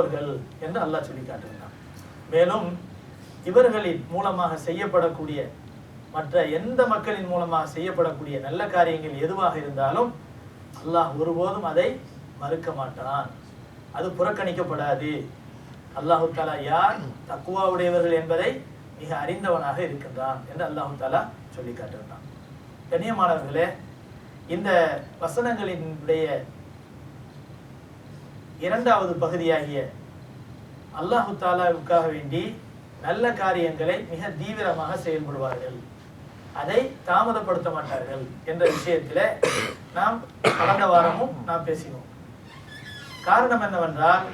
நல்லோர்கள் என்று அல்லாஹ் சொல்லி காட்டுகிறான். மேலும் இவர்களின் மூலமாக செய்யப்படக்கூடிய மற்ற எந்த மக்களின் மூலமாக செய்யப்படக்கூடிய நல்ல காரியங்கள் எதுவாக இருந்தாலும் அல்லாஹ் ஒருபோதும் அதை மறுக்க மாட்டான். அது புறக்கணிக்கப்படாது. அல்லாஹு தாலா யார் தக்குவாவுடையவர்கள் என்பதை மிக அறிந்தவனாக இருக்கின்றான் என்று அல்லாஹு தாலா சொல்லி காட்டுகிறான். கண்ணியமானவர்களே இந்த வசனங்களினுடைய இரண்டாவது பகுதியாகிய அல்லாஹு தாலாவுக்காக வேண்டி நல்ல காரியங்களை மிக தீவிரமாக செயல்படுவார்கள். அதை தாமதப்படுத்த மாட்டார்கள் என்ற விஷயத்தில் நாம் கடந்த வாரமும் நாம் பேசினோம். காரணம் என்னவென்றால்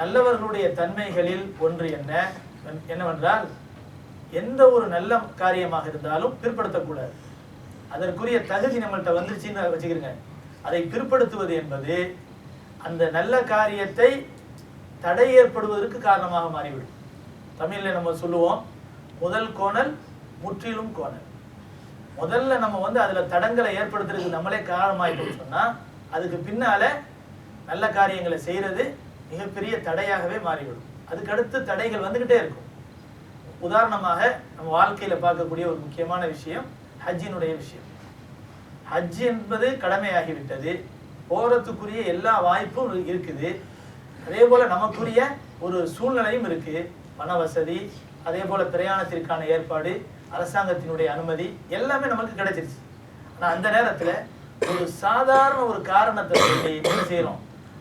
நல்லவர்களுடைய தன்மைகளில் ஒன்று என்ன என்னவென்றால் எந்த ஒரு நல்ல காரியமாக இருந்தாலும் பிற்படுத்தக்கூடாது. அதற்குரிய தகுதி நம்மள்கிட்ட வந்துருச்சுன்னு வச்சுக்கிறங்க அதை பிற்படுத்துவது என்பது அந்த நல்ல காரியத்தை தடை ஏற்படுவதற்கு காரணமாக மாறிவிடும். தமிழில் நம்ம சொல்லுவோம் முதல் கோணல் முற்றிலும் கோணல். முதல்ல நம்ம வந்து அதில் தடங்களை ஏற்படுத்துறதுக்கு நம்மளே காரணமாயிட்டோம் சொன்னால் அதுக்கு பின்னால நல்ல காரியங்களை செய்கிறது மிகப்பெரிய தடையாகவே மாறிவிடும். அதுக்கடுத்து தடைகள் வந்துக்கிட்டே இருக்கும். உதாரணமாக நம்ம வாழ்க்கையில் பார்க்கக்கூடிய ஒரு முக்கியமான விஷயம் ஹஜ்ஜினுடைய விஷயம். ஹஜ் என்பது கடமையாகிவிட்டது. போகிறதுக்குரிய எல்லா வாய்ப்பும் இருக்குது. அதே போல் நமக்குரிய ஒரு சூழ்நிலையும் இருக்குது பண வசதி அதே போல பிரயாணத்திற்கான ஏற்பாடு அரசாங்கத்தினுடைய அனுமதி எல்லாமே நமக்கு கிடைச்சிருச்சு. ஆனால் அந்த நேரத்தில் ஒரு சாதாரண ஒரு காரணத்தை சொல்லி என்ன செய்கிறோம்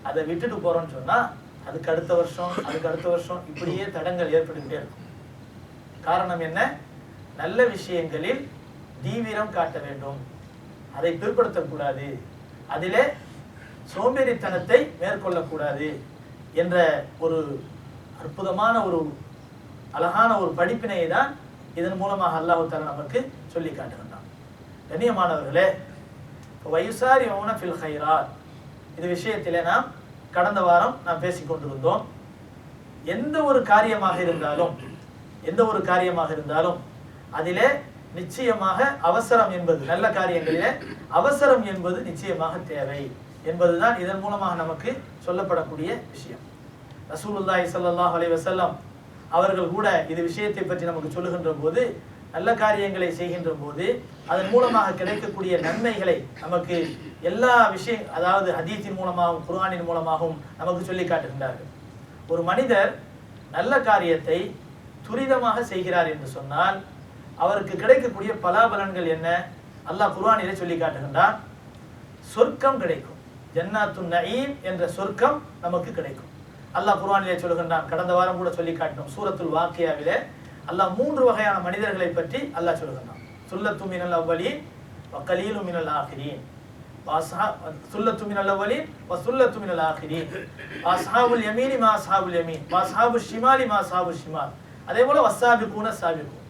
அதை விட்டுட்டு போகிறோம்னு சொன்னால் அதுக்கு அடுத்த வருஷம் அதுக்கு அடுத்த வருஷம் இப்படியே தடங்கள் ஏற்பட்டுக்கிட்டே இருக்கும். காரணம் என்ன? நல்ல விஷயங்களில் தீவிரம் காட்ட வேண்டும். அதை பிற்படுத்தக்கூடாது. அதிலே சோம்பேறித்தனத்தை மேற்கொள்ளக்கூடாது என்ற ஒரு அற்புதமான ஒரு அழகான ஒரு படிப்பினையை தான் இதன் மூலமாக அல்லாஹு தாலா நமக்கு சொல்லி காட்டுகின்றான். கண்ணியமானவர்களே வயுசாரி ஃபில் ஹைரார் இது விஷயத்திலே நாம் கடந்த வாரம் நாம் பேசிக் கொண்டிருந்தோம். எந்த ஒரு காரியமாக இருந்தாலும் எந்த ஒரு காரியமாக இருந்தாலும் அதிலே நிச்சயமாக அவசரம் என்பது நல்ல காரியங்களிலே அவசரம் என்பது நிச்சயமாக தேவை. என்பதுதான் இதன் மூலமாக நமக்கு சொல்லப்படக்கூடிய விஷயம். ரசூலுல்லாஹி சல்லாஹ் அலி வஸல்லம் அவர்கள் கூட இது விஷயத்தை பற்றி நமக்கு சொல்லுகின்ற போது நல்ல காரியங்களை செய்கின்ற போது அதன் மூலமாக கிடைக்கக்கூடிய நன்மைகளை நமக்கு எல்லா விஷயம் அதாவது ஹதீஸின் மூலமாகவும் குர்ஆனின் மூலமாகவும் நமக்கு சொல்லி காட்டுகின்றார்கள். ஒரு மனிதர் நல்ல காரியத்தை துரிதமாக செய்கிறார் என்று சொன்னால் அவருக்கு கிடைக்கக்கூடிய பலாபலன்கள் என்ன? அல்லாஹ் குர்ஆனிலே சொல்லி காட்டுகின்றான் சொர்க்கம் கிடைக்கும். ஜன்னாத்து நயீம் என்ற சொர்க்கம் நமக்கு கிடைக்கும். அல்லாஹ் குர்வானிலே சொல்கின்றான் கடந்த வாரம் கூட சொல்லி காட்டினோம் சூரத்துல் வாக்கியாவிலே. அல்லாஹ் மூன்று வகையான மனிதர்களை பற்றி அல்லாஹ் சொல்கின்றான் சுல்லத்து மினல் அவ்வலி வக்கலீலு மினல் ஆகிரீன். சுல்லத்து மினல் அவ்வலீன் சுல்லத்து மினல் ஆகிரீன். அஸ்ஹாபுல் யமீனி மா சாபுல் யமீன் வ ஷிமாலி மா சாபு ஷிமால். அதே போல வஸ்ஸாபிகூன சாபிகூன்.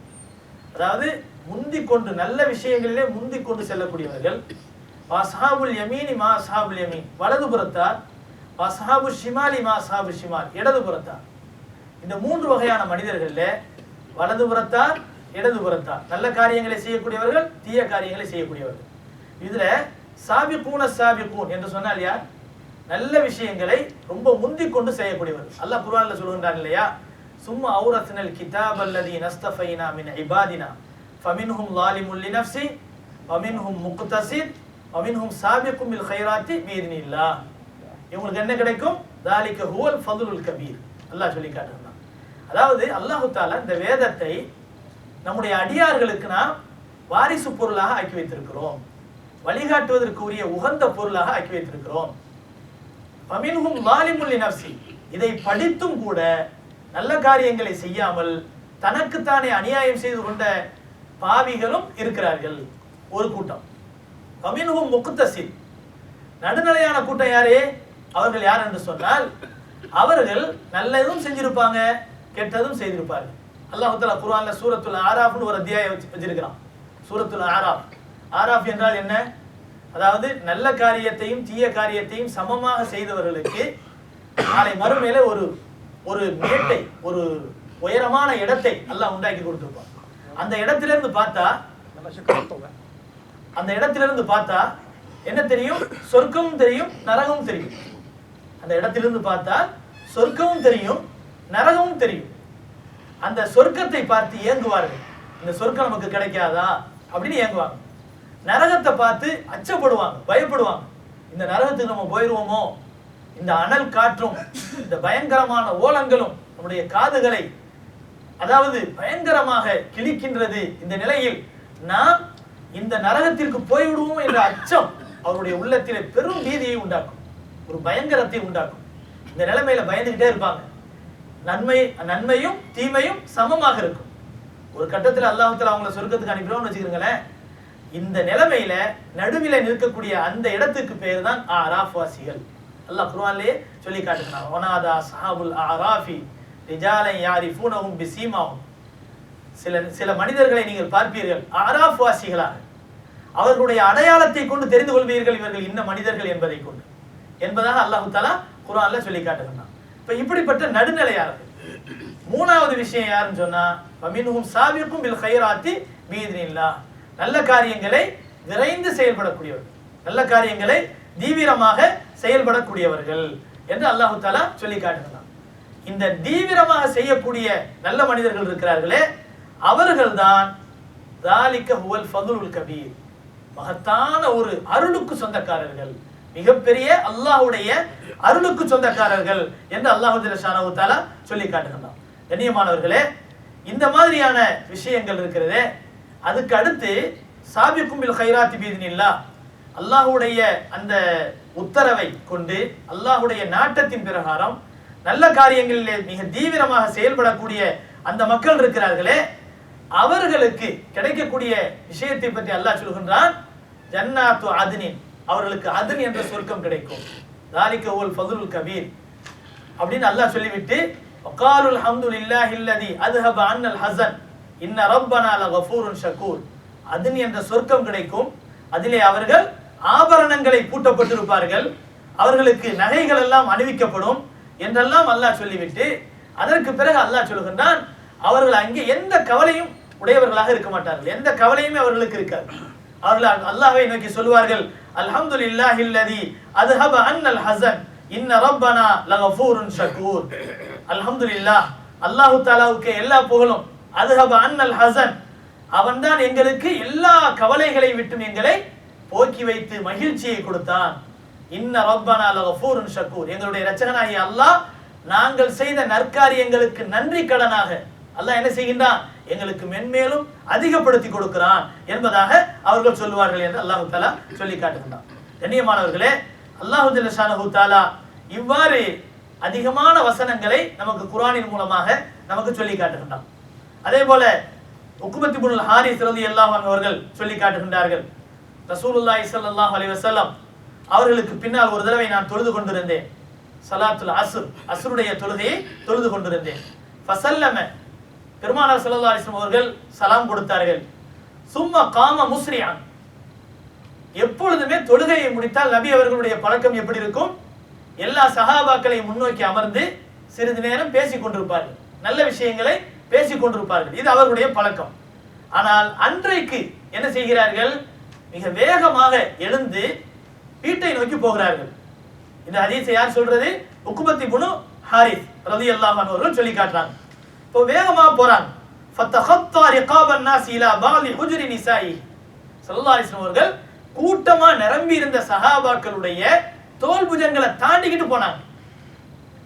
அதாவது முந்திக் கொண்டு நல்ல விஷயங்களிலே முந்திக் கொண்டு செல்லக்கூடியவர்கள் வசாபுல் யமீனி மா சாபுல் யமீன். வலது புறத்தார் வசாபு ஷிமாலி மா அஸ்ஹாபு ஷிமால். இடது புறத்தார். இந்த மூன்று வகையான மனிதர்களில் வலது புறத்தார் இடது புறத்தார். நல்ல காரியங்களை செய்யக்கூடியவர்கள் தீய காரியங்களை செய்யக்கூடியவர்கள். இதுல சாபிகூன சாபிகூன் என்று சொன்னால் யார்? நல்ல விஷயங்களை ரொம்ப முந்தி கொண்டு செய்யக்கூடியவர்கள். அல்லாஹ் குர்ஆன்ல சொல்கின்றான் இல்லையா? சும்மா அவுரத்னல் கிதாப் அல்லதி நஸ்தஃபைனா மின் இபாதினா. ஃபமின்ஹும் லாலிமுல்லி நஃப்சி ஃபமின்ஹும் முக்தஸித் வமின்ஹும் சாபிக்கும் பில் கைராத்தி இல்லா இவங்களுக்கு என்ன கிடைக்கும் தாலிக ஹுவல் ஃபதுலுல் கபீர் அல்லாஹ் சொல்லி காட்டுறான் அதாவது அல்லாஹு தாலா இந்த வேதத்தை நம்முடைய அடியார்களுக்கு நாம் வாரிசு பொருளாக ஆக்கி வைத்திருக்கிறோம். வழிகாட்டுவதற்கு உரிய உகந்த பொருளாக ஆக்கி வைத்திருக்கிறோம். பமின்ஹும் லாலிமுல் நப்சி இதை படித்தும் கூட நல்ல காரியங்களை செய்யாமல் தனக்குத்தானே அநியாயம் செய்து கொண்ட பாவிகளும் இருக்கிறார்கள். ஒரு கூட்டம். பமின்ஹும் முக்குத்தசில் நடுநிலையான கூட்டம் யாரு? அவர்கள் யார் என்று சொன்னால் அவர்கள் நல்லதும் செஞ்சிருப்பாங்க கெட்டதும் செய்திருப்பார்கள். அல்லாஹுத்தலா தஆலா குர்ஆன்ல சூரத்துல் ஆராஃப்னு ஒரு அத்தியாயம் வச்சு வச்சிருக்கிறான். சூரத்துல ஆராஃப். ஆராஃப் என்றால் என்ன? அதாவது நல்ல காரியத்தையும் தீய காரியத்தையும் சமமாக செய்தவர்களுக்கு நாளை மறுமையில ஒரு ஒரு மேட்டை ஒரு உயரமான இடத்தை அல்லாஹ் உண்டாக்கி கொடுத்துருப்பான். அந்த இடத்திலிருந்து பார்த்தா அந்த இடத்திலிருந்து பார்த்தா என்ன தெரியும்? சொர்க்கமும் தெரியும் நரகமும் தெரியும். அந்த இடத்திலிருந்து பார்த்தா சொர்க்கமும் தெரியும் நரகமும் தெரியும். அந்த சொர்க்கத்தை பார்த்து ஏங்குவார்கள் இந்த சொர்க்கம் நமக்கு கிடைக்காதா? அப்படின்னு ஏங்குவாங்க நரகத்தை பார்த்து அச்சப்படுவாங்க பயப்படுவாங்க. இந்த நரகத்துக்கு நம்ம போயிடுவோமோ இந்த அனல் காற்றும் இந்த பயங்கரமான ஓலங்களும் நம்முடைய காதுகளை அதாவது பயங்கரமாக கிழிக்கின்றது இந்த நிலையில் நாம் இந்த நரகத்திற்கு போய்விடுவோம் என்ற அச்சம் அவருடைய உள்ளத்திலே பெரும் பீதியை உண்டாக்கும். ஒரு பயங்கரத்தை உண்டாக்கும். இந்த நிலைமையில பயந்துகிட்டே இருப்பாங்க. நன்மை நன்மையும் தீமையும் சமமாக இருக்கும். ஒரு கட்டத்துல அல்லாஹத்தில் அவங்கள சொர்க்கத்துக்கு அனுப்பிடுவோம்னு வச்சுக்கிறீங்களேன் இந்த நிலைமையில நடுவில நிற்கக்கூடிய அந்த இடத்துக்கு பேர் தான் ஆராஃப் வாசிகள் அல்லாஹ் குர்ஆன்லயே சொல்லி காட்டுகிறான் ஒனாதா சஹாபுல் ஆராஃபி ரிஜாலை யாரிஃபூனஹும் பிசீமாவும் சில சில மனிதர்களை நீங்கள் பார்ப்பீர்கள். ஆராஃப் வாசிகளாக அவர்களுடைய அடையாளத்தை கொண்டு தெரிந்து கொள்வீர்கள் இவர்கள் இன்ன மனிதர்கள் என்பதை கொண்டு. என்பதாக அல்லாஹு தாலா குரான்ல சொல்லி காட்டுகிறான் இப்ப இப்படிப்பட்ட நடுநிலையாளர்கள் மூணாவது விஷயம் யாருன்னு சொன்னா வமின்ஹும் சாவிக்கும் பில் கைராத்தி பீதினில்லா. நல்ல காரியங்களை விரைந்து செயல்படக்கூடியவர்கள் நல்ல காரியங்களை தீவிரமாக செயல்படக்கூடியவர்கள் என்று அல்லாஹு தாலா சொல்லி காட்டுகிறான் இந்த தீவிரமாக செய்யக்கூடிய நல்ல மனிதர்கள் இருக்கிறார்களே அவர்கள்தான் தாலிக்க ஹுவல் ஃபதுலுல் கபீர் மகத்தான ஒரு அருளுக்கு சொந்தக்காரர்கள். மிகப்பெரிய அல்லாஹுடைய அருளுக்கு சொந்தக்காரர்கள் என்று அல்லாஹு ஜல்லஷானஹு சொல்லி காட்டுகிறான் கண்ணியமானவர்களே இந்த மாதிரியான விஷயங்கள் இருக்கிறதே. அதுக்கு அடுத்து சாபிக்கும் பில் கைராத்தி பீதினில்லா அல்லாஹுடைய அந்த உத்தரவை கொண்டு அல்லாஹுடைய நாட்டத்தின் பிரகாரம் நல்ல காரியங்களிலே மிக தீவிரமாக செயல்படக்கூடிய அந்த மக்கள் இருக்கிறார்களே அவர்களுக்கு கிடைக்கக்கூடிய விஷயத்தை பற்றி அல்லாஹ் சொல்கின்றான் ஜன்னாத்து அதுனின். அவர்களுக்கு அதுன் என்ற சொர்க்கம் கிடைக்கும். தாலிக்க ஓல் ஃபதுல் கபீர். அப்படின்னு அல்லாஹ் சொல்லிவிட்டு வகாலுல் ஹம்துலில்லாஹி அல்லதி அதுஹப அன்னல் ஹசன். இன்ன ரப்பனா லகஃபூருன் ஷக்கூர் அதுன் என்ற சொர்க்கம் கிடைக்கும். அதிலே அவர்கள் ஆபரணங்களை பூட்டப்பட்டிருப்பார்கள். அவர்களுக்கு நகைகள் எல்லாம் அணிவிக்கப்படும் என்றெல்லாம் அல்லாஹ் சொல்லிவிட்டு அதற்கு பிறகு அல்லாஹ் சொல்கின்றான் அவர்கள் அங்கே எந்த கவலையும் உடையவர்களாக இருக்க மாட்டார்கள். எந்த கவலையுமே அவர்களுக்கு இருக்காது. அவர்கள் அல்லாஹை நோக்கி சொல்வார்கள் அல்ஹம்துலில்லாஹி அல்லதி அன் அன்னல் ஹசன் இன்ன ரப்பனா லகஃபூருன் ஷக்கூர் அல்ஹம்துலில்லாஹ் அல்லாஹு தாலாவுக்கு எல்லா புகழும் அன் அன்னல் ஹசன். அவன்தான் எங்களுக்கு எல்லா கவலைகளை விட்டும் எங்களை போக்கி வைத்து மகிழ்ச்சியை கொடுத்தான். இன்ன ரப்பனா லகஃபூருன் ஷகூர். எங்களுடைய ரச்சகனாகிய அல்லாஹ் நாங்கள் செய்த நற்காரியங்களுக்கு நன்றி கடனாக. அல்லாஹ் என்ன செய்கின்றான்? எங்களுக்கு மென்மேலும் அதிகப்படுத்தி கொடுக்கிறான் என்பதாக அவர்கள் சொல்லுவார்கள் என்று அல்லாஹு தாலா சொல்லி காட்டுகின்றான். கண்ணியமானவர்களே அல்லாஹு தாலா இவ்வாறு அதிகமான வசனங்களை நமக்கு குரானின் மூலமாக நமக்கு சொல்லி காட்டுகின்றான். அதே போல உக்குமத்தி புல் ஹாரிஸ் ரலியல்லாஹு எல்லாம் அவர்கள் சொல்லி காட்டுகின்றார்கள் ரசூலுல்லா இசல்லாஹ் அலி வஸல்லம் அவர்களுக்கு பின்னால் ஒரு தடவை நான் தொழுது கொண்டிருந்தேன். சலாத்துல் அசுர் அசுருடைய தொழுகையை தொழுது கொண்டிருந்தேன். ஃபசல்லம பெருமானார் செல்லா அலைஹி அவர்கள் சலாம் கொடுத்தார்கள். சும்மா காம முஸ்ரியான். எப்பொழுதுமே தொழுகையை முடித்தால் நபி அவர்களுடைய பழக்கம் எப்படி இருக்கும்? எல்லா சகாபாக்களையும் முன்னோக்கி அமர்ந்து சிறிது நேரம் பேசிக் கொண்டிருப்பார்கள். நல்ல விஷயங்களை பேசிக் கொண்டிருப்பார்கள். இது அவர்களுடைய பழக்கம். ஆனால் அன்றைக்கு என்ன செய்கிறார்கள்? மிக வேகமாக எழுந்து வீட்டை நோக்கி போகிறார்கள். இந்த ஹதீஸை யார் சொல்றது? உக்குபத்தி புனு ஹாரிஸ் ரதி அவர்கள் சொல்லி காட்டுறாங்க. இப்போ வேகமா போறாங்க ஃபத்தஹத்தா ரிகாபன் நாசிலா பாலி ஹுஜுரி நிசாயி சல்லாஹிஸ்லம் அவர்கள் கூட்டமா நிரம்பி இருந்த சஹாபாக்களுடைய தோல் புஜங்களை தாண்டிக்கிட்டு போனாங்க.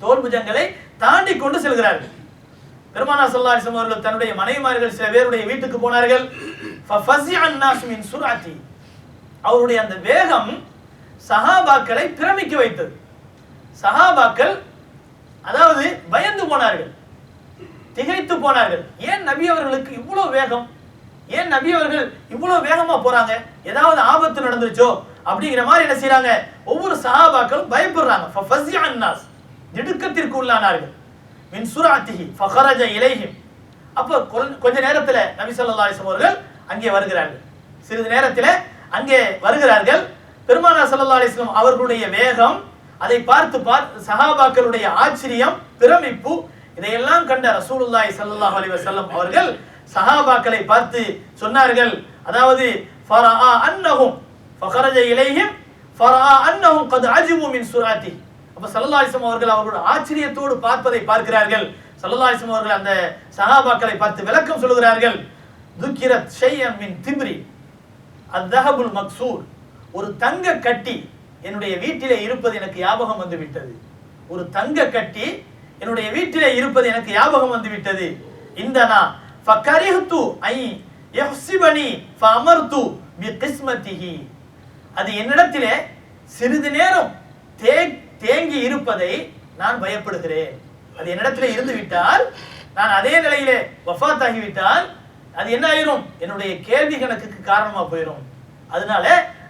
தோல் புஜங்களை தாண்டி கொண்டு செல்கிறார்கள். பெருமானா சல்லாஹிஸ்லம் அவர்கள் தன்னுடைய மனைவிமார்கள் சில பேருடைய வீட்டுக்கு போனார்கள். ஃபஃபஸிஅ அன் சுராத்தி அவருடைய அந்த வேகம் சஹாபாக்களை பிரமிக்க வைத்தது. சஹாபாக்கள் அதாவது பயந்து போனார்கள். திகைத்து போனார்கள். ஏன் நபி அவர்களுக்கு இவ்வளவு வேகம்? ஏன் நபி அவர்கள் இவ்வளவு வேகமா போறாங்க? ஏதாவது ஆபத்து நடந்துச்சோ அப்படிங்கிற மாதிரி என்ன செய்யறாங்க ஒவ்வொரு சஹாபாக்களும் பயப்படுறாங்க. திடுக்கத்திற்கு உள்ளானார்கள். மின் சுராத்திஹி ஃபஹரஜ இலைஹிம். அப்போ கொஞ்ச நேரத்துல நபி சொல்லா அவர்கள் அங்கே வருகிறார்கள். சிறிது நேரத்தில் அங்கே வருகிறார்கள். பெருமானா சல்லா அலிஸ்லாம் அவர்களுடைய வேகம் அதை பார்த்து பார்த்து சஹாபாக்களுடைய ஆச்சரியம் பிரமிப்பு இதையெல்லாம் கண்ட ரசூலுல்லாய் சல்லாஹ் அலி வசல்லம் அவர்கள் சஹாபாக்களை பார்த்து சொன்னார்கள். அதாவது ஃபரஆ அன்னஹும் ஃபகரஜ இலைஹிம் ஃபரஆ அன்னஹும் கத் அஜிபு மின் சுராத்தி. அப்ப சல்லல்லாஹிஸ்லம் அவர்கள் அவர்களோட ஆச்சரியத்தோடு பார்ப்பதை பார்க்கிறார்கள். சல்லல்லாஹிஸ்லம் அவர்கள் அந்த சஹாபாக்களை பார்த்து விளக்கம் சொல்கிறார்கள் துக்கிரத் ஷையம் மின் திம்ரி அத்தஹபுல் மக்சூர். ஒரு தங்க கட்டி என்னுடைய வீட்டிலே இருப்பது எனக்கு ஞாபகம் வந்து விட்டது. ஒரு தங்க கட்டி என்னுடைய வீட்டிலே இருப்பது எனக்கு ஞாபகம் வந்து விட்டது இந்த நான் ஃபகரிஹ்து ஐ யஹ்சிபனி ஃபஅமர்து பிகிஸ்மதிஹி. அது என்னிடத்திலே சிறிது நேரம் தே தேங்கி இருப்பதை நான் பயப்படுகிறேன். அது என்னிடத்திலே இருந்து விட்டால் நான் அதே நிலையிலே வஃத் ஆகிவிட்டால் அது என்ன ஆயிரும்? என்னுடைய கேள்வி கணக்குக்கு காரணமா போயிடும் அதனால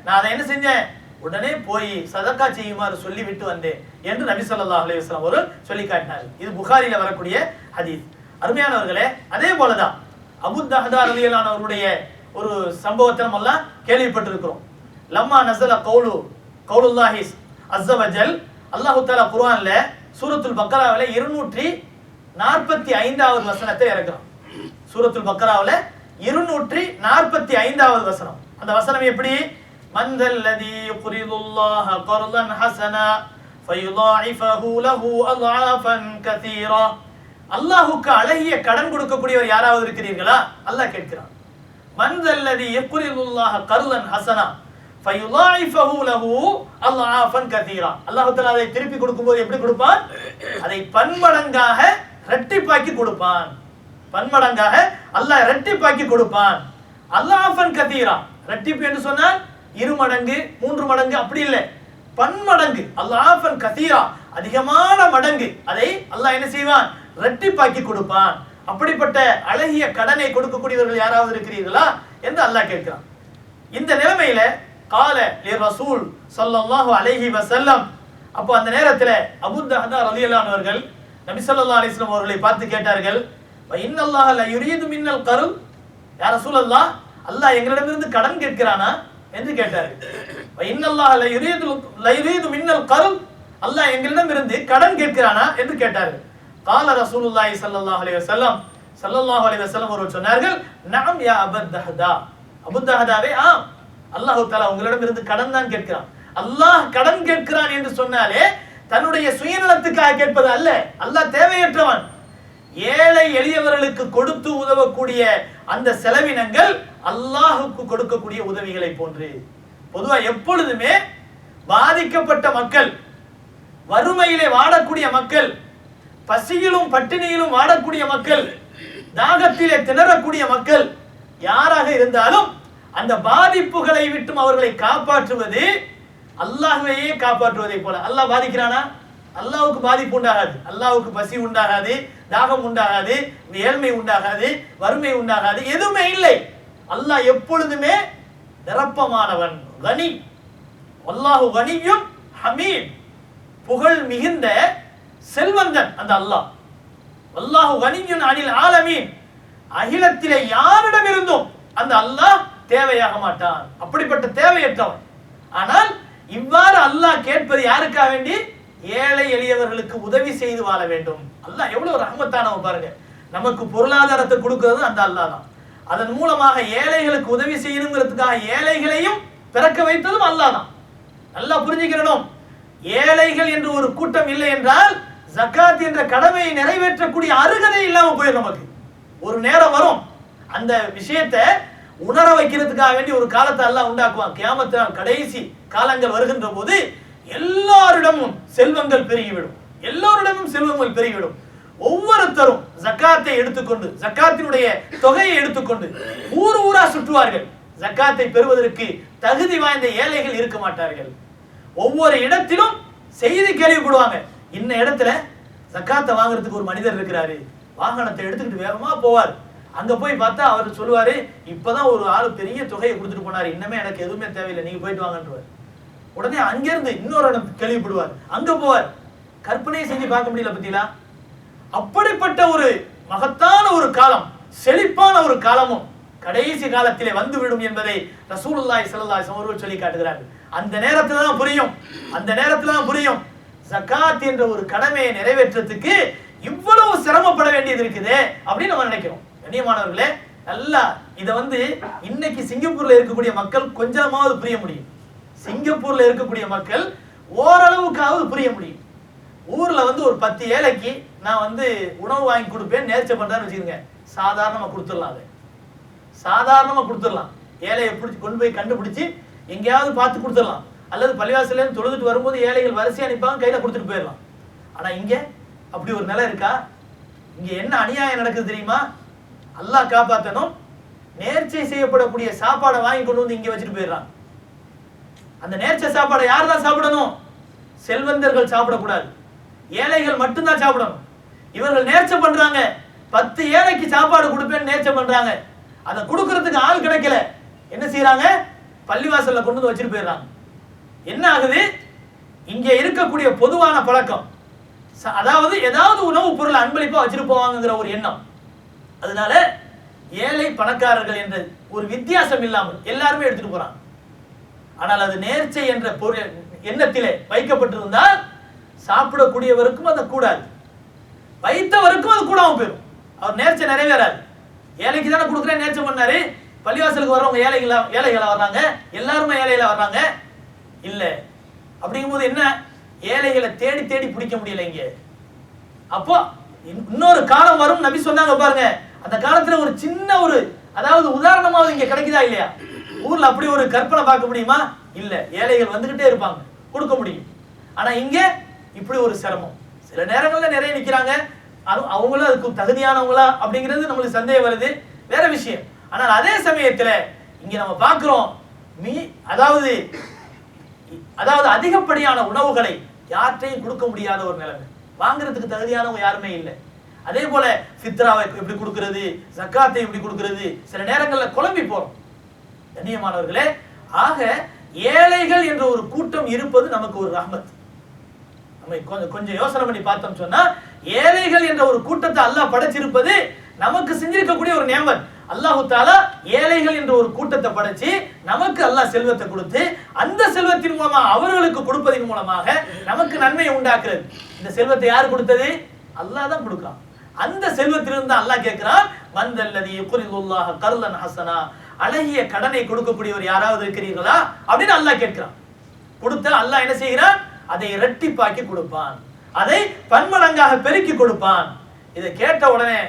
நான் அதை என்ன செஞ்சேன்? உடனே போய் சதக்கா செய்யுமாறு சொல்லிவிட்டு வந்தேன் என்று நபி சொல்லா அலைஹி ஒரு சொல்லி காட்டினார் இது புகாரில வரக்கூடிய ஹதீஸ். அருமையானவர்களே அதே போலதான் அபுத் தஹதா ரலியல்லாஹு ஒரு சம்பவத்தை நம்ம எல்லாம் கேள்விப்பட்டிருக்கிறோம். லம்மா நசல கௌலு கௌலுல்லாஹி அஸ்ஸவஜல் அல்லாஹு தாலா குர்ஆன்ல சூரத்துல் பக்கராவில இருநூற்றி நாற்பத்தி ஐந்தாவது வசனத்தை இறக்குறோம் சூரத்துல் பக்கராவுல இருநூற்றி நாற்பத்தி ஐந்தாவது வசனம். அந்த வசனம் எப்படி? من ذا الذي يقرض الله قرضا حسنا فيضاعفه له أضعافا كثيرا அல்லாஹுக்கு அழகிய கடன் கொடுக்கக்கூடியவர் யாராவது இருக்கிறீர்களா? அல்லாஹ் கேட்கிறான். மந்தல்லதி யக்குரிதுல்லாஹ கருதன் ஹசனா ஃபயுலாயிஃபஹு லஹு அல்லாஃபன் கதீரா அல்லாஹ் தஆலா அதை திருப்பி கொடுக்கும்போது எப்படி கொடுப்பான்? அதை பன்மடங்காக இரட்டிப்பாக்கி கொடுப்பான். பன்மடங்காக அல்லாஹ் இரட்டிப்பாக்கி கொடுப்பான். அல்லாஃபன் கதீரா இரட்டிப்பு என்று சொன்னால் இரு மடங்கு மூன்று மடங்கு அப்படி இல்லை. பன்மடங்கு அல்லாஹன் கசீரா. அதிகமான மடங்கு. அதை அல்லாஹ் என்ன செய்வான்? ரெட்டிப்பாக்கி கொடுப்பான். அப்படிப்பட்ட அழகிய கடனை கொடுக்கக்கூடியவர்கள் யாராவது இருக்கிறீர்களா என்று அல்லாஹ் கேட்கிறான். இந்த நிலைமையில கால லி ரசூல் சல்லாஹு அலைஹி வசல்லம் அப்போ அந்த நேரத்துல அபூ தஹதா ரலியல்லாஹு அவர்கள் நபி சொல்லா அலிஸ்லாம் அவர்களை பார்த்து கேட்டார்கள் வ இன்னல்லாஹ மின்னல் கரும் மின்னல் கருள் யா அல்லாஹ் எங்களிடமிருந்து கடன் கேட்கிறானா? என்று கேட்டார்கள் வ யுரீது யுரீது மின்னல் கருள் அல்லாஹ் எங்களிடமிருந்து கடன் கேட்கிறானா? என்று கேட்டார்கள் கால ரசூலுல்லாஹி ஸல்லல்லாஹு அலைஹி வஸல்லம். ஸல்லல்லாஹு அலைஹி வஸல்லம் ஒருவர் சொன்னார்கள் நஅம் யா அபூ தஹதா. அபூ தஹதாவே ஆம் அல்லாஹ் தஆலா உங்களிடம் இருந்து கடன் தான் கேட்கிறான். அல்லாஹ் கடன் கேட்கிறான் என்று சொன்னாலே தன்னுடைய சுயநலத்துக்காக கேட்பது அல்ல அல்லாஹ் தேவையற்றவன். ஏழை எளியவர்களுக்கு கொடுத்து உதவக்கூடிய அந்த செலவினங்கள் அல்லாஹுக்கு கொடுக்கக்கூடிய உதவிகளை போன்று. பொதுவா எப்பொழுதுமே பாதிக்கப்பட்ட மக்கள் வறுமையிலே வாடக்கூடிய மக்கள் பசியிலும் பட்டினியிலும் வாடக்கூடிய மக்கள் தாகத்திலே திணறக்கூடிய மக்கள் யாராக இருந்தாலும் அந்த பாதிப்புகளை விட்டும் அவர்களை காப்பாற்றுவது அல்லாஹ்வையே காப்பாற்றுவதை போல. அல்லாஹ் பாதிக்கிறானா? அல்லாவுக்கு பாதிப்பு உண்டாகாது. அல்லாவுக்கு பசி உண்டாகாது தாகம் உண்டாகாது ஏழ்மை உண்டாகாது வறுமை உண்டாகாது எதுவுமே இல்லை. அல்லாஹ் எப்பொழுதுமே நிரப்பமானவன் கனி. அல்லாஹு கனியும் ஹமீத் புகழ் மிகுந்த செல்வந்தன் அந்த அல்லாஹ். அல்லாஹு கனியும் அனில் ஆலமீன். அகிலத்திலே யாரிடமிருந்தும் அந்த அல்லாஹ் தேவையாக மாட்டான். அப்படிப்பட்ட தேவையற்றவன். ஆனால் இவ்வாறு அல்லாஹ் கேட்பது யாருக்காக வேண்டி? ஏழை எளியவர்களுக்கு உதவி செய்து வாழ வேண்டும். அல்லாஹ் எவ்வளவு ரகமத்தானவன் பாருங்க. நமக்கு பொருளாதாரத்தை கொடுக்கிறது அந்த அல்லாஹ் தான். அதன் மூலமாக ஏழைகளுக்கு உதவி செய்யணுங்கிறதுக்காக ஏழைகளையும் பிறக்க வைத்ததும் அல்லாதான் நல்லா புரிஞ்சுக்கிறனும் ஏழைகள் என்று ஒரு கூட்டம் இல்லை என்றால் ஜக்காத் என்ற கடமையை நிறைவேற்றக்கூடிய அருகதை இல்லாம போயிடும் நமக்கு. ஒரு நேரம் வரும். அந்த விஷயத்தை உணர வைக்கிறதுக்காக வேண்டி ஒரு காலத்தை எல்லாம் உண்டாக்குவான். கியாமத்து கடைசி காலங்கள் வருகின்ற போது எல்லாரிடமும் செல்வங்கள் பெருகிவிடும். எல்லோரிடமும் செல்வங்கள் பெருகிவிடும். ஒவ்வொருத்தரும் ஜக்காத்தை எடுத்துக்கொண்டு ஜக்காத்தினுடைய தொகையை எடுத்துக்கொண்டு ஊர் ஊரா சுற்றுவார்கள். ஜக்காத்தை பெறுவதற்கு தகுதி வாய்ந்த ஏழைகள் இருக்க மாட்டார்கள். ஒவ்வொரு இடத்திலும் செய்தி கேள்விப்படுவாங்க இன்ன இடத்துல ஜக்காத்தை வாங்குறதுக்கு ஒரு மனிதர் இருக்கிறாரு. வாகனத்தை எடுத்துக்கிட்டு வேகமா போவார். அங்க போய் பார்த்தா அவர் சொல்லுவாரு இப்பதான் ஒரு ஆள் பெரிய தொகையை கொடுத்துட்டு போனாரு. இன்னமே எனக்கு எதுவுமே தேவையில்லை. நீங்க போயிட்டு வாங்கன்றவர். உடனே அங்கிருந்து இன்னொரு இடம் கேள்விப்படுவார். அங்க போவார். கற்பனையை செஞ்சு பார்க்க முடியல பத்திலா? அப்படிப்பட்ட ஒரு மகத்தான ஒரு காலம் செழிப்பான ஒரு காலமும் கடைசி காலத்திலே வந்துவிடும் என்பதை ரசூலுல்லாய் சல்லாய் அவர்கள் சொல்லி காட்டுகிறார்கள். அந்த நேரத்துல தான் புரியும். அந்த நேரத்துல தான் புரியும். ஜகாத் என்ற ஒரு கடமையை நிறைவேற்றத்துக்கு இவ்வளவு சிரமப்பட வேண்டியது இருக்குது அப்படின்னு நம்ம நினைக்கிறோம். கண்ணியமானவர்களே நல்லா இதை வந்து இன்னைக்கு சிங்கப்பூர்ல இருக்கக்கூடிய மக்கள் கொஞ்சமாவது புரிய முடியும். சிங்கப்பூர்ல இருக்கக்கூடிய மக்கள் ஓரளவுக்காவது புரிய முடியும். ஊர்ல வந்து ஒரு பத்து ஏழைக்கு நான் வந்து உணவு வாங்கி கொடுப்பேன் நேர்ச்சை பண்ணுறேன்னு வச்சுக்கோங்க. சாதாரணமாக கொடுத்துடலாம் அதை. சாதாரணமாக கொடுத்துடலாம். ஏழையை பிடிச்சி கொண்டு போய் கண்டுபிடிச்சி எங்கேயாவது பார்த்து கொடுத்துடலாம். அல்லது பள்ளிவாசலேருந்து தொழுதுட்டு வரும்போது ஏழைகள் வரிசையாக நிற்பாங்க கையில் கொடுத்துட்டு போயிடலாம். ஆனால் இங்கே அப்படி ஒரு நிலை இருக்கா? இங்கே என்ன அநியாயம் நடக்குது தெரியுமா? அல்லாஹ் காப்பாற்றணும் நேர்ச்சை செய்யப்படக்கூடிய சாப்பாடை வாங்கி கொண்டு வந்து இங்கே வச்சுட்டு போயிடுறான். அந்த நேர்ச்சை சாப்பாடை யார் தான் சாப்பிடணும்? செல்வந்தர்கள் சாப்பிடக்கூடாது. ஏழைகள் மட்டும்தான் சாப்பிடணும். இவர்கள் நேர்ச்சை பண்றாங்க. பத்து ஏழைக்கு சாப்பாடு கொடுப்பேன்னு நேர்ச்சை பண்றாங்க. அதை கொடுக்கறதுக்கு ஆள் கிடைக்கல. என்ன செய்யறாங்க? பள்ளிவாசல்ல கொண்டு வந்து வச்சுட்டு போயிடுறாங்க. என்ன ஆகுது? இங்கே இருக்கக்கூடிய பொதுவான பழக்கம். ச- அதாவது ஏதாவது உணவுப் பொருள் அன்பளிப்பா வச்சுட்டு போவாங்கங்கிற ஒரு எண்ணம். அதனால ஏழை பணக்காரர்கள் என்ற ஒரு வித்தியாசம் இல்லாமல் எல்லாருமே எடுத்துட்டு போறாங்க. ஆனால் அது நேர்ச்சை என்ற பொருள் எண்ணத்திலே வைக்கப்பட்டிருந்தால் சாப்பிடக்கூடியவருக்கும் அதை கூடாது. வைத்தவருக்கும் அது கூடாம போயிடும் அவர் நேர்ச்சை நிறைவேறாது. ஏழைக்கு தானே கொடுக்குறேன் நேர்ச்சை பண்ணாரு. பள்ளிவாசலுக்கு வர்றவங்க ஏழைகளா ஏழைகளா வர்றாங்க. எல்லாருமே ஏழைகளா வர்றாங்க. இல்ல. அப்படிங்கும்போது என்ன? ஏழைகளை தேடி தேடி பிடிக்க முடியல இங்க. அப்போ இன்னொரு காலம் வரும் நபி சொன்னாங்க பாருங்க. அந்த காலத்துல ஒரு சின்ன ஒரு அதாவது உதாரணமாவது இங்க கிடைக்குதா இல்லையா? ஊர்ல அப்படி ஒரு கற்பனை பார்க்க முடியுமா? இல்ல. ஏழைகள் வந்துகிட்டே இருப்பாங்க. கொடுக்க முடியும். ஆனா இங்க இப்படி ஒரு சிரமம். சில நேரங்கள்ல நிறைய நிக்கிறாங்க. அவங்களும் அதுக்கு தகுதியானவங்களா அப்படிங்கிறது நம்மளுக்கு சந்தேகம் வருது. வேற விஷயம். ஆனால் அதே சமயத்துல இங்க நம்ம பார்க்குறோம் மீ அதாவது அதாவது அதிகப்படியான உணவுகளை யார்கிட்டையும் கொடுக்க முடியாத ஒரு நிலைமை. வாங்குறதுக்கு தகுதியானவங்க யாருமே இல்லை. அதே போல ஃபித்ராவை எப்படி கொடுக்கறது ஜக்காத்தை எப்படி கொடுக்கறது சில நேரங்களில் குழம்பி போறோம். கண்ணியமானவர்களே ஆக ஏழைகள் என்ற ஒரு கூட்டம் இருப்பது நமக்கு ஒரு ரஹமத். நம்ம கொஞ்சம் கொஞ்சம் யோசனை பண்ணி பார்த்தோம் சொன்னா ஏழைகள் என்ற ஒரு கூட்டத்தை அல்லாஹ் படைச்சிருப்பது நமக்கு செஞ்சிருக்கக்கூடிய ஒரு நியமன் அல்லாஹு தாலா ஏழைகள் என்ற ஒரு கூட்டத்தை படைச்சு நமக்கு அல்லாஹ் செல்வத்தை கொடுத்து அந்த செல்வத்தின் மூலமா அவர்களுக்கு கொடுப்பதன் மூலமாக நமக்கு நன்மையை உண்டாக்குறது. இந்த செல்வத்தை யார் கொடுத்தது? அல்லாஹ் தான் கொடுக்கிறான். அந்த செல்வத்திலிருந்து அல்லாஹ் கேட்கிறான் மந்தல்லதி யுக்ரிதுல்லாஹ கர்லன் ஹசனா. அழகிய கடனை கொடுக்கக்கூடியவர் யாராவது இருக்கிறீர்களா? அப்படின்னு அல்லாஹ் கேட்கிறான். கொடுத்த அல்லாஹ் என்ன செய்கிறான்? அதை இரட்டிப்பாக்கி கொடுப்பான். அதை பன்மடங்காக பெருக்கி கொடுப்பான். இதை கேட்ட உடனே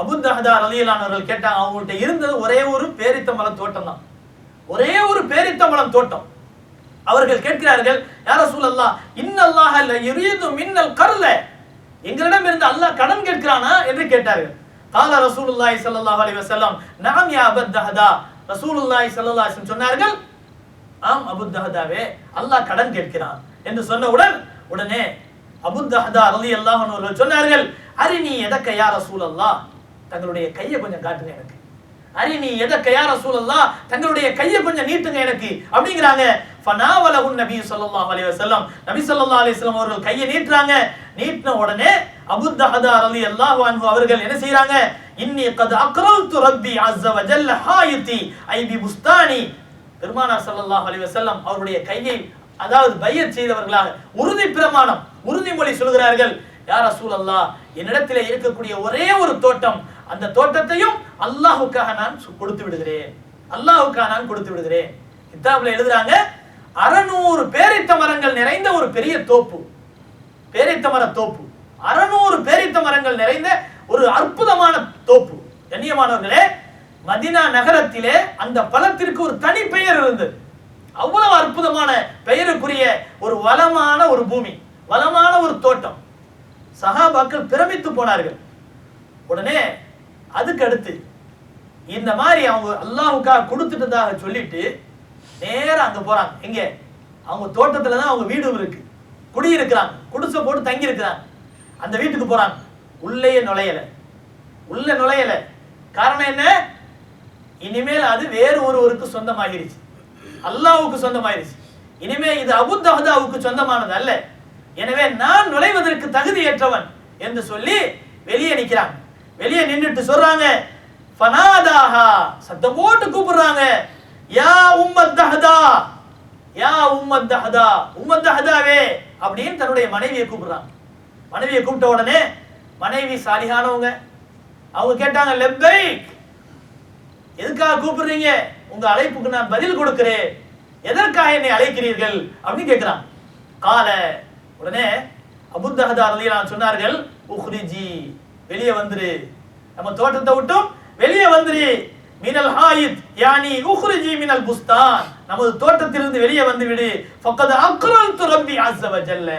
அபுத்தஹதா ரலியலானவர்கள் கேட்டாங்க அவங்கள்ட்ட இருந்தது ஒரே ஒரு பேரித்தம்பழம் தோட்டம் தான். ஒரே ஒரு பேரித்தம்பழம் தோட்டம். அவர்கள் கேட்கிறார்கள் யார சூழல்லா இன்னல்லாக இல்ல யுரீது மின்னல் கருல. எங்களிடம் இருந்து அல்லாஹ் கடன் கேட்கிறானா என்று கேட்டார்கள். கால ரசூலுல்லாஹி ஸல்லல்லாஹு அலைஹி வஸல்லம் நாம் யா அபுத்தஹதா ரசூலுல்லாஹி ஸல்லல்லாஹு அலைஹி சொன்னார்கள் ஆம் அபுத்தஹதாவே அல்லாஹ் கடன் கேட்கிறான். என்று சொன்னவுடன் உடனே அபுத்தஹதா அலி அல்லாஹன் அவர்கள் சொன்னார்கள் அரினி எதக்க யா சூழல்லா தங்களுடைய கையை கொஞ்சம் காட்டுங்க எனக்கு. அரினி எதக்க யா சூழல்லா தங்களுடைய கையை கொஞ்சம் நீட்டுங்க எனக்கு. அப்படிங்கிறாங்க. ஃபனாவலஹு நபி ஸல்லல்லாஹு அலைஹி வஸல்லம். நபி ஸல்லல்லாஹு அலைஹி வஸல்லம் அவர்கள் கையை நீட்டுறாங்க. நீட்டின உடனே அபுத்தஹதா ரலியல்லாஹு அன்ஹு அவர்கள் என்ன செய்யறாங்க இன்னி கத் அக்ரல்து ரப்பி அஸ்ஸ வஜல்ல ஹாயித்தி ஐ பி புஸ்தானி. பெருமானார் ஸல்லல்லாஹு அலைஹி வஸல்லம் அவருடைய கையை அதாவது பையத் செய்தவர்களாக உறுதி பிரமாணம் உறுதிமொழி சொல்கிறார்கள் யார் சூழல்லா என்னிடத்தில் இருக்கக்கூடிய ஒரே ஒரு தோட்டம் அந்த தோட்டத்தையும் அல்லாஹுக்காக நான் கொடுத்து விடுகிறேன். அல்லாஹுக்காக நான் கொடுத்து விடுகிறேன். கிதாப்ல எழுதுறாங்க அறநூறு பேரித்த மரங்கள் நிறைந்த ஒரு பெரிய தோப்பு. பேரித்த மர தோப்பு. அறநூறு பேரித்த மரங்கள் நிறைந்த ஒரு அற்புதமான தோப்பு. கண்ணியமானவர்களே மதினா நகரத்திலே அந்த பழத்திற்கு ஒரு தனி பெயர் இருந்தது. அவ்வளவு அற்புதமான பெயருக்குரிய ஒரு வளமான ஒரு பூமி வளமான ஒரு தோட்டம். சகாபாக்கள் பிரமித்து போனார்கள். உடனே அதுக்கு அடுத்து இந்த மாதிரி அவங்க அல்லாவுக்காக கொடுத்துட்டதாக சொல்லிட்டு நேரம் அங்க போறாங்க. எங்க? அவங்க தோட்டத்துல தான் அவங்க வீடும் இருக்கு. குடியிருக்கிறாங்க. குடிசை போட்டு தங்கி இருக்கிறாங்க அந்த வீட்டுக்கு போறாங்க. உள்ளேயே நுழையல. உள்ள நுழையல. காரணம் என்ன? இனிமேல் அது வேறு ஒருவருக்கு சொந்தமாகிருச்சு. அல்லாவுக்கு சொந்தமாயிருச்சு. இனிமே இது அபுத்தஹதாவுக்கு சொந்தமானது அல்ல. எனவே நான் நுழைவதற்கு தகுதியற்றவன் என்று சொல்லி வெளியே நிற்கிறாங்க வெளியே நின்றுட்டு சொல்றாங்க ஃபனாதாஹா. சத்தம் போட்டு கூப்பிடுறாங்க யா உம்மத் தஹதா. யா உம்மத் தஹதா. உம்மத் தஹதாவே. அப்படின்னு தன்னுடைய மனைவியை கூப்பிடுறாங்க. மனைவியை கூப்பிட்ட உடனே மனைவி சாலிகானவங்க அவங்க கேட்டாங்க லெப்பை எதுக்காக கூப்பிடுறீங்க? உங்க அழைப்புக்கு நான் பதில் கொடுக்கிறேன். எதற்காக என்னை அழைக்கிறீர்கள்? அப்படின்னு கேட்கிறான் கால உடனே அபுத்தஹதா நான் சொன்னார்கள் உஹ்ரிஜி வெளியே வந்துரு. நம்ம தோட்டத்தை விட்டும் வெளியே வந்துரு. மினல் ஹாயித் யானி உஹ்ரிஜி மினல் புஸ்தான். நமது தோட்டத்திலிருந்து வெளியே வந்து விடு ஃபக்கத் அக்ரல்து ரப்பி அஸ்ஸ வஜல்ல.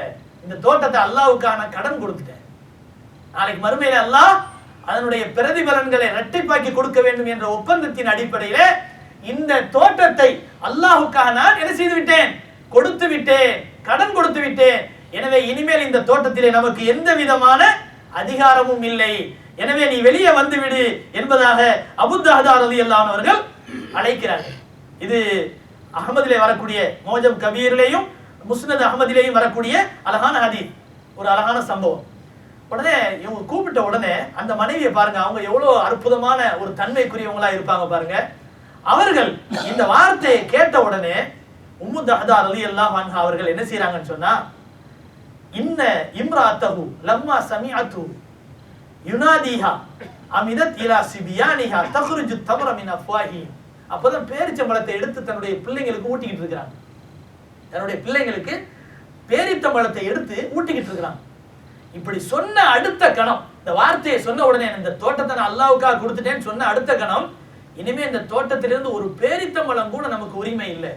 இந்த தோட்டத்தை அல்லாஹ்வுக்கான கடன் கொடுத்துட்டேன். நாளைக்கு மறுமையில அல்லாஹ் அதனுடைய பிரதிபலன்களை இரட்டிப்பாக்கி கொடுக்க வேண்டும் என்ற ஒப்பந்தத்தின் அடிப்படையில் இந்த தோட்டத்தை அல்லாஹுக்காக நான் என்ன செய்து விட்டேன் கொடுத்து விட்டேன். கடன் கொடுத்து விட்டேன். எனவே இனிமேல் இந்த தோட்டத்திலே நமக்கு எந்த விதமான அதிகாரமும் இல்லை. எனவே நீ வெளியே வந்து விடு என்பதாக அபுத்தஹதா ரலியல்லாஹு அல்லானவர்கள் அழைக்கிறார்கள். இது அகமதிலே வரக்கூடிய மோஜம் கபீரிலேயும் முஸ்னத் அகமதிலேயும் வரக்கூடிய அழகான ஹதீஸ். ஒரு அழகான சம்பவம். உடனே இவங்க கூப்பிட்ட உடனே அந்த மனைவியை பாருங்க. அவங்க எவ்வளவு அற்புதமான ஒரு தன்மைக்குரியவங்களா இருப்பாங்க பாருங்க. அவர்கள் இந்த வார்த்தையை கேட்ட உடனே உம்மு தஹதா அலி அல்லாஹ் அவர்கள் என்ன செய்யறாங்கன்னு சொன்னா இன்ன இம்ராத்தஹு லம்மா சமிஅத்து யுனாதிஹா அமிதத் இலா சிபியானிஹா தஹ்ருஜு தம்ர மின் அஃப்வாஹி அப்பதான் பேரிச்சம்பழத்தை எடுத்து தன்னுடைய பிள்ளைங்களுக்கு ஊட்டிக்கிட்டு இருக்கிறாங்க. தன்னுடைய பிள்ளைங்களுக்கு பேரித்தம்பழத்தை எடுத்து ஊட்டிக்கிட்டு இருக்கிறாங்க. இப்படி சொன்ன அடுத்த கணம் இந்த வார்த்தையை சொன்ன உடனே இந்த தோட்டத்தை நான் அல்லாவுக்காக கொடுத்துட்டேன்னு சொன்ன அடுத்த கணம் இனிமே இந்த தோட்டத்திலிருந்து ஒரு பேரித்தம்பழம் கூட நமக்கு உரிமை இல்லை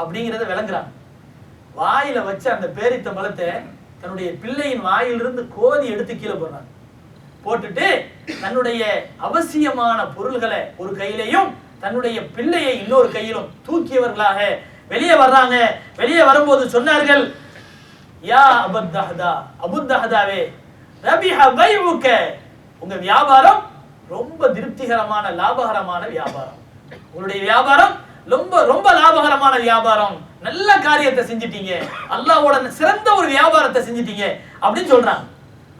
அப்படிங்கிறத விளங்குறாங்க. வாயில வச்ச அந்த பேரித்தம்பழத்தை தன்னுடைய பிள்ளையின் வாயிலிருந்து கோதி எடுத்து கீழே போடுறாங்க. போட்டுட்டு தன்னுடைய அவசியமான பொருள்களை ஒரு கையிலையும் தன்னுடைய பிள்ளையை இன்னொரு கையிலும் தூக்கியவர்களாக வெளியே வர்றாங்க. வெளியே வரும்போது சொன்னார்கள் யா அபுத்தஹதா அபுத்தஹதாவே ரபிஹ பைவுக்க உங்க வியாபாரம் ரொம்ப திருப்திகரமான லாபகரமான வியாபாரம். உங்களுடைய வியாபாரம் ரொம்ப ரொம்ப லாபகரமான வியாபாரம். நல்ல காரியத்தை செஞ்சிட்டீங்க. அல்லாவோட சிறந்த ஒரு வியாபாரத்தை செஞ்சிட்டீங்க அப்படின்னு சொல்றாங்க.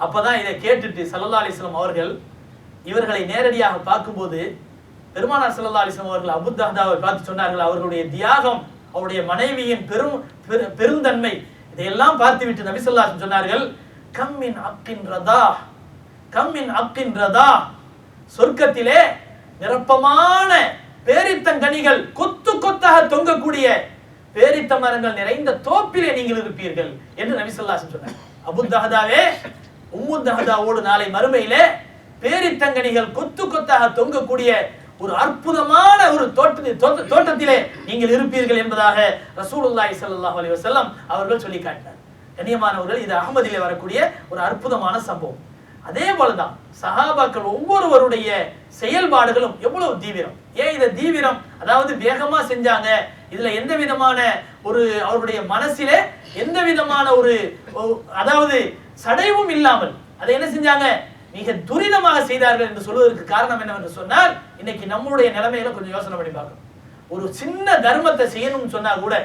அப்பதான் இதை கேட்டுட்டு சல்லா அலிஸ்லாம் அவர்கள் இவர்களை நேரடியாக பார்க்கும்போது பெருமானார் சல்லா அலிஸ்லாம் அவர்கள் அபுத்தஹதாவை பார்த்து சொன்னார்கள் அவர்களுடைய தியாகம் அவருடைய மனைவியின் பெரும் பெரு- பெருந்தன்மை இதையெல்லாம் பார்த்துவிட்டு நபி ஸல்லல்லாஹு சொன்னார்கள் கம்மின் அக்கின் ரதா கம்மின் அக்கின் ரதா சொர்க்கத்திலே நிரப்பமான பேரித்தங்கனிகள் கொத்து கொத்தாக தொங்கக்கூடிய பேரித்த மரங்கள் நிறைந்த தோப்பிலே நீங்கள் இருப்பீர்கள் என்று நபி சொன்னார். அபு தஹதாவே தஹதாவோடு நாளை மறுமையிலே பேரித்தங்கனிகள் கொத்து கொத்தாக தொங்கக்கூடிய ஒரு அற்புதமான ஒரு தோட்ட தோட்டத்திலே நீங்கள் இருப்பீர்கள் என்பதாக ரசூலுல்லாய் சல்லாஹ் அலி வசல்லம் அவர்கள் சொல்லி காட்டினார் கண்ணியமானவர்கள் இது அகமதிலே வரக்கூடிய ஒரு அற்புதமான சம்பவம். அதே போலதான் சஹாபாக்கள் ஒவ்வொருவருடைய செயல்பாடுகளும் எவ்வளவு தீவிரம்? ஏன் இதை தீவிரம்? அதாவது வேகமா செஞ்சாங்க. இதுல எந்த விதமான ஒரு அவருடைய மனசில எந்த விதமான ஒரு அதாவது சடைவும் இல்லாமல் அதை என்ன செஞ்சாங்க? மிக துரிதமாக செய்தார்கள் என்று சொல்வதற்கு காரணம் என்னவென்று சொன்னால் இன்னைக்கு நம்மளுடைய நிலைமையில கொஞ்சம் யோசனை பண்ணி பார்க்கணும். ஒரு சின்ன தர்மத்தை செய்யணும்னு சொன்னா கூட